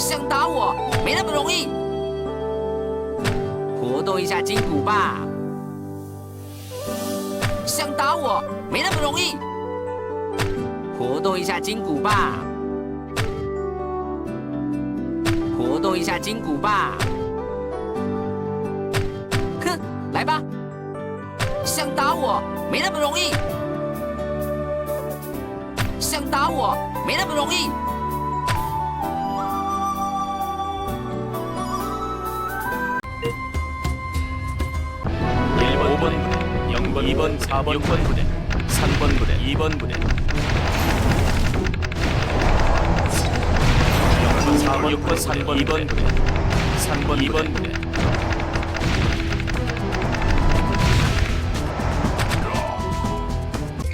想打我没那么容易。活动一下筋骨吧。想打我没那么容易。活动一下筋骨吧。活动一下筋骨吧。哼，来吧。想打我没那么容易。想打我没那么容易。 2번 4번 6번 부대, 3번 부대, 2번 부대. 0번 4번 6번 3번 2번 부대, 3번 2번 부대.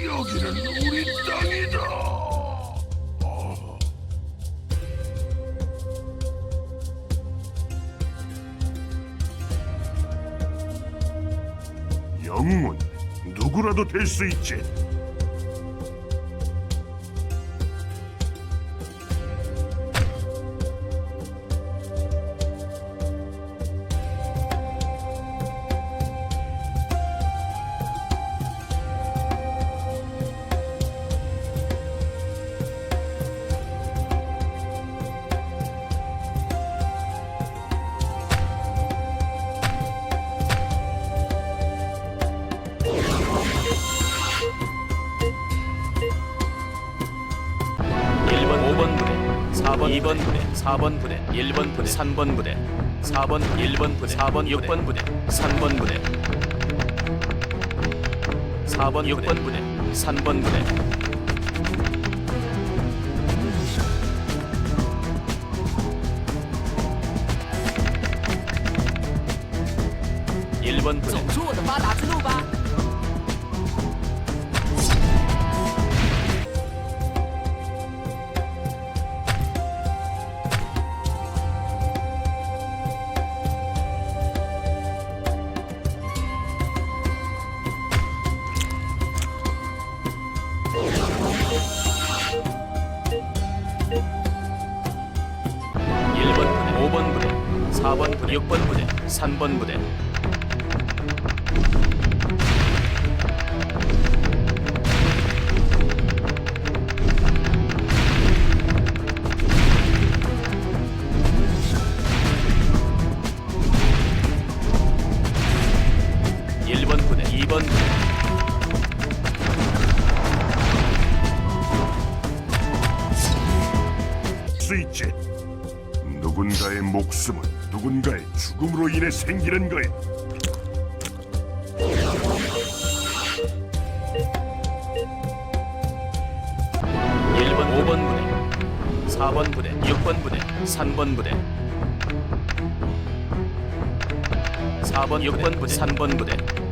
여기는 우리 땅이다. 영문 누구라도 될 수 있지. 4번 2번 부대, 4번 부대, 1번 부대, 3번 부대, 4번 1번 부대, 4번 6번 부대, 3번 부대. 4번 6번 부대, 3번 부대. 일번 부대, 走出我的发达之路吧。 4번 부대, 6번 부대, 3번 부대. 일번 부대, 2번 부대, 수 있지. 누군가의 목숨은 누군가의 죽음으로 인해 생기는 거야. 일번 5번 부대, 4번 부대, 6번 부대, 3번 부대. 4번, 6번 부대, 3번 부대. 일번 5번 부대,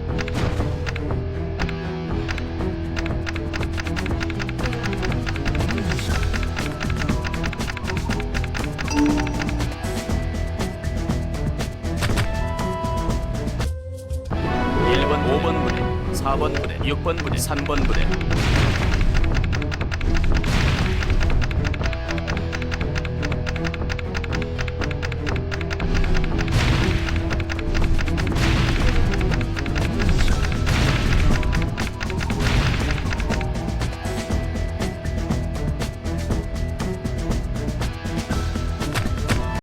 4번 부대, 6번 부대, 3번 부대.